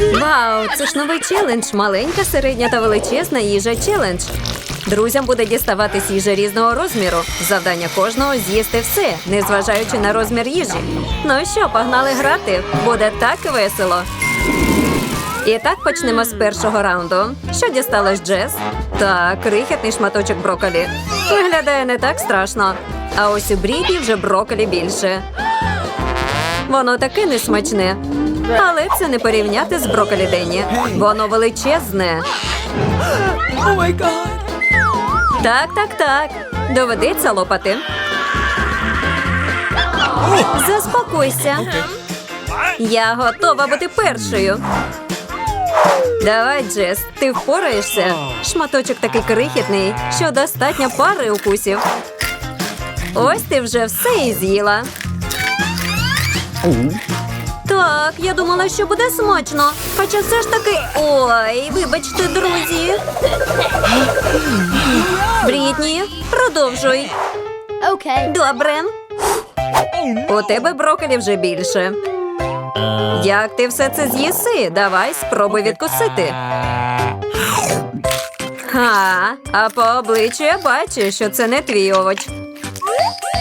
Вау, це ж новий челендж. Маленька, середня та величезна їжа челендж. Друзям буде діставатись їжа різного розміру. Завдання кожного з'їсти все, незважаючи на розмір їжі. Ну що, погнали грати? Буде так весело. І так почнемо з першого раунду. Що дісталось Джес? Так, крихітний шматочок броколі. Виглядає не так страшно. А ось у Бріді вже броколі більше. Воно таке несмачне. Але це не порівняти з броколі Дені. Воно величезне. Так, так, так. Доведеться лопати. Заспокойся. Я готова бути першою. Давай, Джес, ти впораєшся. Шматочок такий крихітний, що достатньо пари укусів. Ось ти вже все і з'їла. Так, я думала, що буде смачно. Хоча все ж таки. Ой, вибачте, друзі. Брітні, продовжуй. Okay. Добре. У тебе броколі вже більше. Як ти все це з'їси? Давай спробуй відкусити. Ха, а по обличчю я бачу, що це не твій овоч.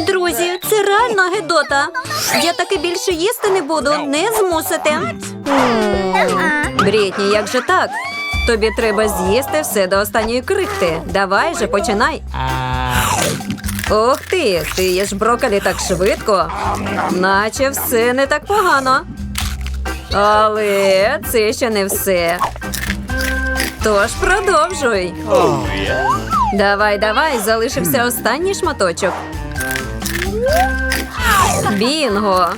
Друзі, це реально гедота. Я таки більше їсти не буду, не змусите. Брітні, як же так? Тобі треба з'їсти все до останньої крихти. Давай же, починай. Ох ти, ти їш брокколі так швидко, наче все не так погано. Але це ще не все. Тож продовжуй. Давай, давай, залишився останній шматочок. Бінго.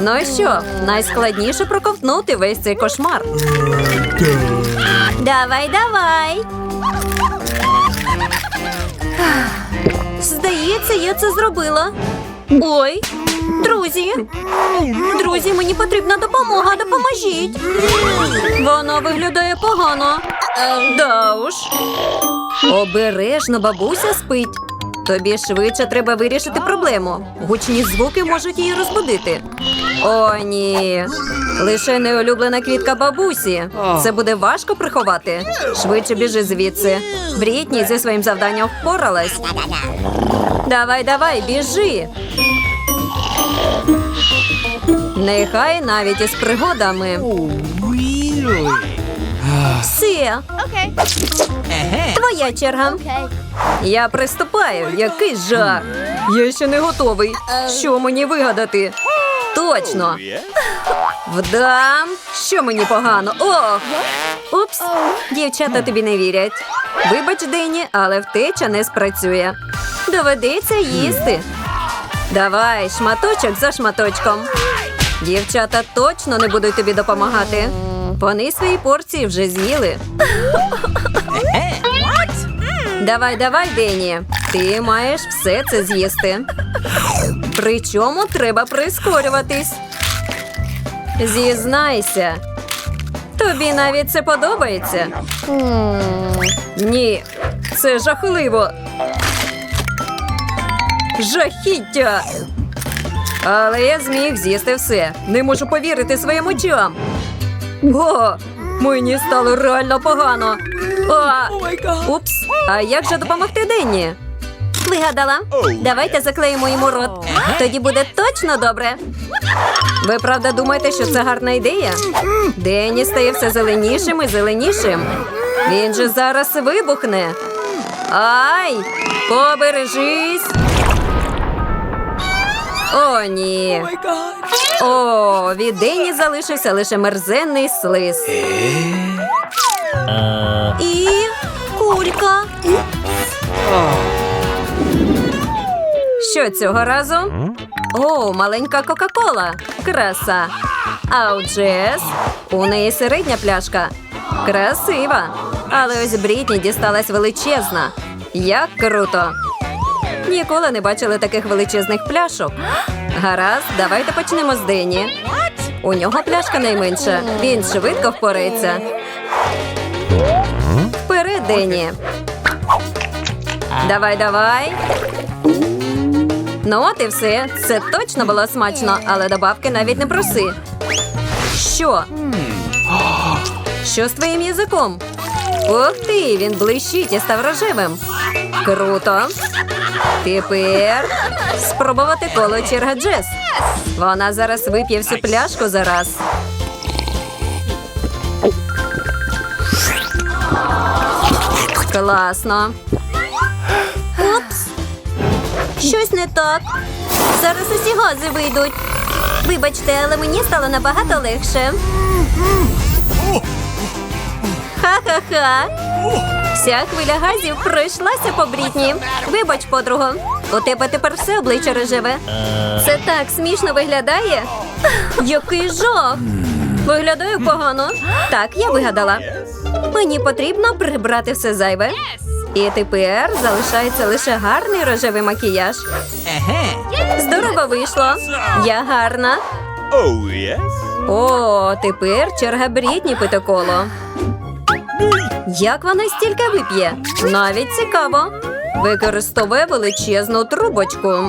Ну що, найскладніше проковтнути весь цей кошмар. Давай, давай. Здається, я це зробила. Ой, друзі. Друзі, мені потрібна допомога. Допоможіть. Воно виглядає погано. Да уж. Обережно бабуся спить. Тобі швидше треба вирішити проблему. Гучні звуки можуть її розбудити. О, ні. Лише неулюблена квітка бабусі. Це буде важко приховати. Швидше біжи звідси. Брітні зі своїм завданням впоралась. Давай, давай, біжи. Нехай навіть із пригодами. Все, твоя черга. Я приступаю. Який жах. Я ще не готовий. Що мені вигадати? Точно. Вдам. Що мені погано? Ох. Упс. Дівчата тобі не вірять. Вибач, Дені, але втеча не спрацює. Доведеться їсти. Давай, шматочок за шматочком. Дівчата точно не будуть тобі допомагати. Вони свої порції вже з'їли. Давай, давай, Дені. Ти маєш все це з'їсти. Причому треба прискорюватись. Зізнайся. Тобі навіть це подобається? Ні, це жахливо. Жахіття. Але я зміг з'їсти все. Не можу повірити своїм очам. О, мені стало реально погано. А, упс, а як же допомогти Денні? Вигадала. Давайте заклеїмо йому рот. Тоді буде точно добре. Ви правда думаєте, що це гарна ідея? Денні стає все зеленішим і зеленішим. Він же зараз вибухне. Ай! Побережись! О, ні. О, від Дені залишився лише мерзенний слиз. І кулька. Що цього разу? О, маленька Кока-Кола. Краса. А у Джес у неї середня пляшка. Красива. Але ось Брітні дісталась величезна. Як круто. Ніколи не бачили таких величезних пляшок. Гаразд, давайте почнемо з Дені. У нього пляшка найменша. Він швидко впорається. Вперед, Дені. Давай, давай. Ну, от і все. Це точно було смачно, але добавки навіть не проси. Що? Що з твоїм язиком? Ух ти, він блищить і став рожевим. Круто. Тепер спробувати коло черга Джес. Вона зараз вип'є всю пляшку за раз. Класно. Упс. Щось не так. Зараз усі гази вийдуть. Вибачте, але мені стало набагато легше. Ха-ха-ха. Вся хвиля газів пройшлася по брітні. Вибач, подруго. У тебе тепер все обличчя рожеве. Це так смішно виглядає. Який жах! Виглядаю погано. Так, я вигадала. Мені потрібно прибрати все зайве. І тепер залишається лише гарний рожевий макіяж. Здорово вийшло. Я гарна. Oh. О, тепер черга Брітні пити коло. Як вона стільки вип'є? Навіть цікаво. Використовує величезну трубочку.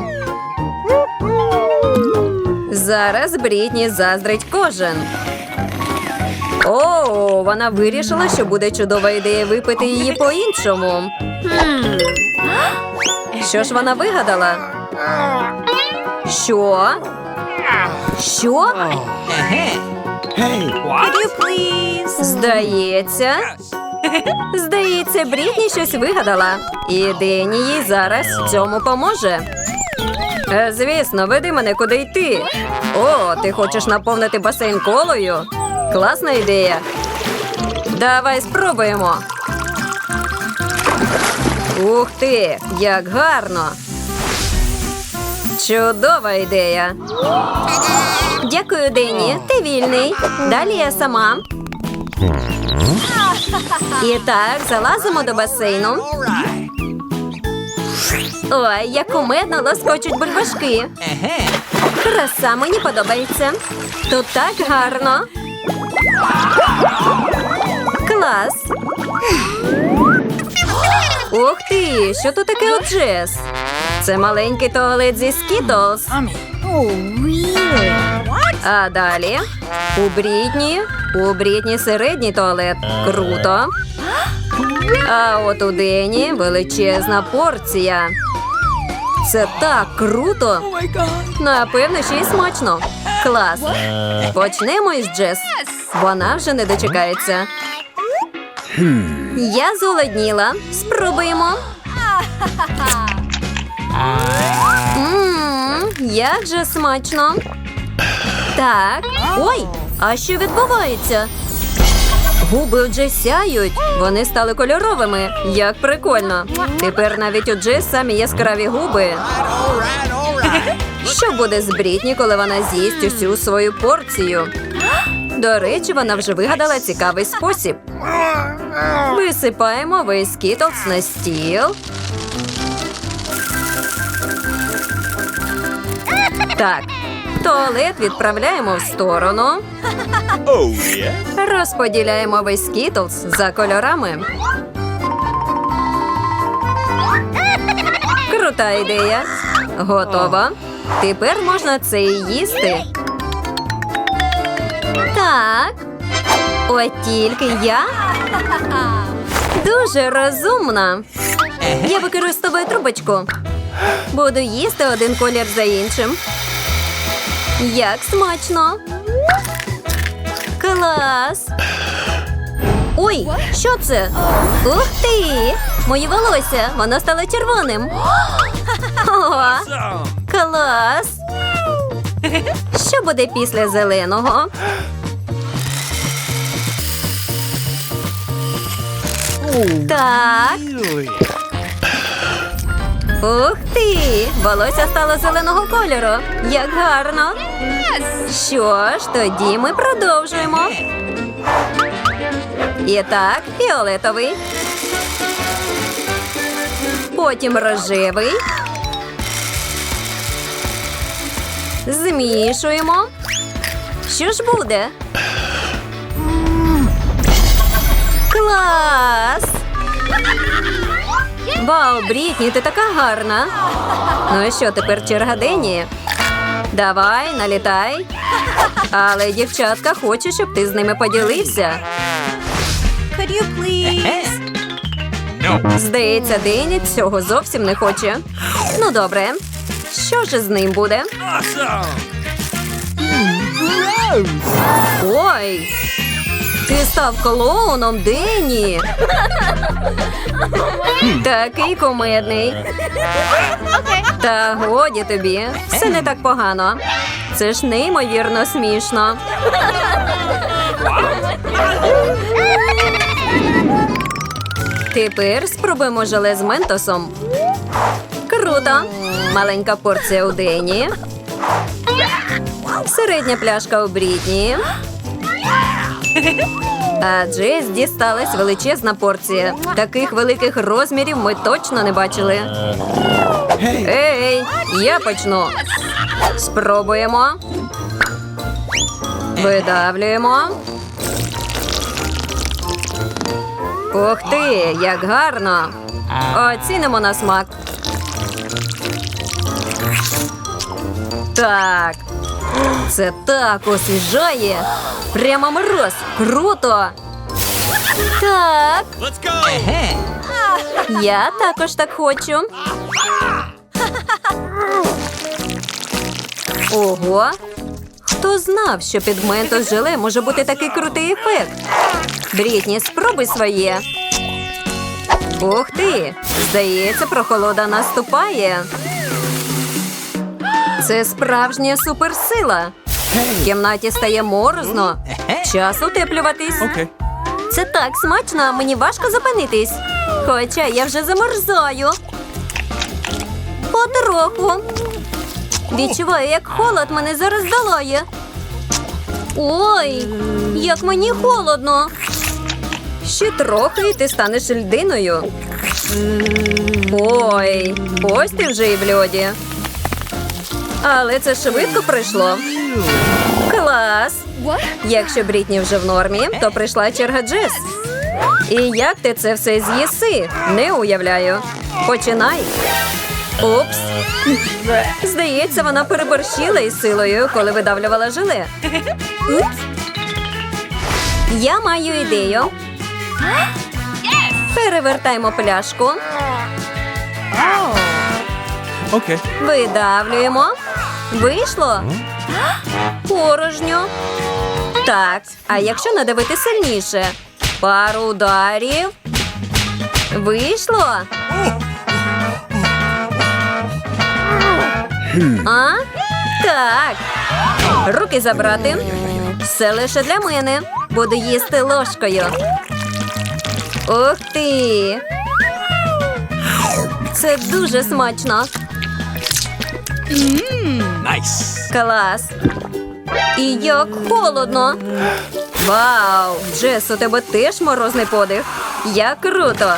Зараз Брітні заздрить кожен. О, вона вирішила, що буде чудова ідея випити її по-іншому. Що ж вона вигадала? Що? Що? Здається. Здається, Брітні щось вигадала. І Дені їй зараз цьому поможе. Е, Звісно, веди мене куди йти. О, ти хочеш наповнити басейн колою? Класна ідея. Давай спробуємо. Ух ти, як гарно. Чудова ідея. Дякую, Дені. Ти вільний. Далі я сама. І так, залазимо до басейну. Ой, як кумедно лоскочуть бульбашки. Краса мені подобається. Тут так гарно. Клас. Ух ти, що тут таке у Джес? Це маленький туалет зі Скітлз. А далі у Брітні. У Брітні середній туалет. Круто. А от у Дені величезна порція. Це так круто. Напевно, ще й смачно. Клас. Почнемо із Джес. Вона вже не дочекається. Я зголодніла. Спробуємо. Мм, як же смачно. Так. Ой, а що відбувається? Губи у Джес сяють. Вони стали кольоровими. Як прикольно. Тепер навіть у Джес самі яскраві губи. Що буде з Брітні, коли вона з'їсть усю свою порцію? До речі, вона вже вигадала цікавий спосіб. Висипаємо весь кітлс на стіл. Так, туалет відправляємо в сторону. Oh, yes? Розподіляємо весь кітлс за кольорами. Крута ідея. Готово. Тепер можна це і їсти. Так. От тільки я дуже розумна. Я використовую трубочку. Буду їсти один колір за іншим. Як смачно. Клас. Ой, що це? Ух ти! Моє волосся, воно стало червоним. О, клас. Що буде після зеленого? Так. Ух ти! Волосся стало зеленого кольору. Як гарно. Що ж, тоді ми продовжуємо. І так, фіолетовий. Потім рожевий. Змішуємо. Що ж буде? Клас! Вау, Брітні, ти така гарна. Ну і що, тепер черга Дені? Давай, налітай. Але дівчатка хоче, щоб ти з ними поділився. Could you please? Здається, Дені цього зовсім не хоче. Ну добре. Що ж з ним буде? Ой! Ти став клоуном, Дені. Такий кумедний. Та годі тобі. Все не так погано. Це ж неймовірно смішно. Тепер спробуємо желе з ментосом. Круто! Маленька порція у Дені. Середня пляшка у Брітні. А Джейс дісталась величезна порція. Таких великих розмірів ми точно не бачили. Ей, я почну. Спробуємо. Видавлюємо. Ух ти, як гарно. Оцінимо на смак. Так. Це так освіжає. Прямо мороз. Круто. Так, Let's go! я також так хочу. Ого. Хто знав, що під ментос желе може бути такий крутий ефект? Брітні, спробуй своє. Ух ти! Здається, прохолода наступає. Це справжня суперсила. В кімнаті стає морозно. Час утеплюватись. Okay. Це так смачно, мені важко зупинитись. Хоча я вже замерзаю. Потроху. Відчуваю, як холод мене зараз долає. Ой, як мені холодно. Ще трохи і ти станеш льдиною. Ой, ось ти вже і в льоді. Але це швидко пройшло. Клас! Якщо Брітні вже в нормі, то прийшла черга Джес. І як ти це все з'їси? Не уявляю. Починай. Упс. Здається, вона переборщила із силою, коли видавлювала желе. Упс. Я маю ідею. Перевертаємо пляшку, Okay. видавлюємо. Вийшло. Порожньо. Так, а якщо надавити сильніше? Пару ударів. Вийшло. А? Так. Руки забрати. Все лише для мене. Буду їсти ложкою. Ух ти! Це дуже смачно. Nice. Клас. І як холодно. Вау! Джес, у тебе теж морозний подих. Як круто!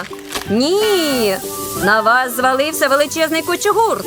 Ні! На вас звалився величезний кучугур.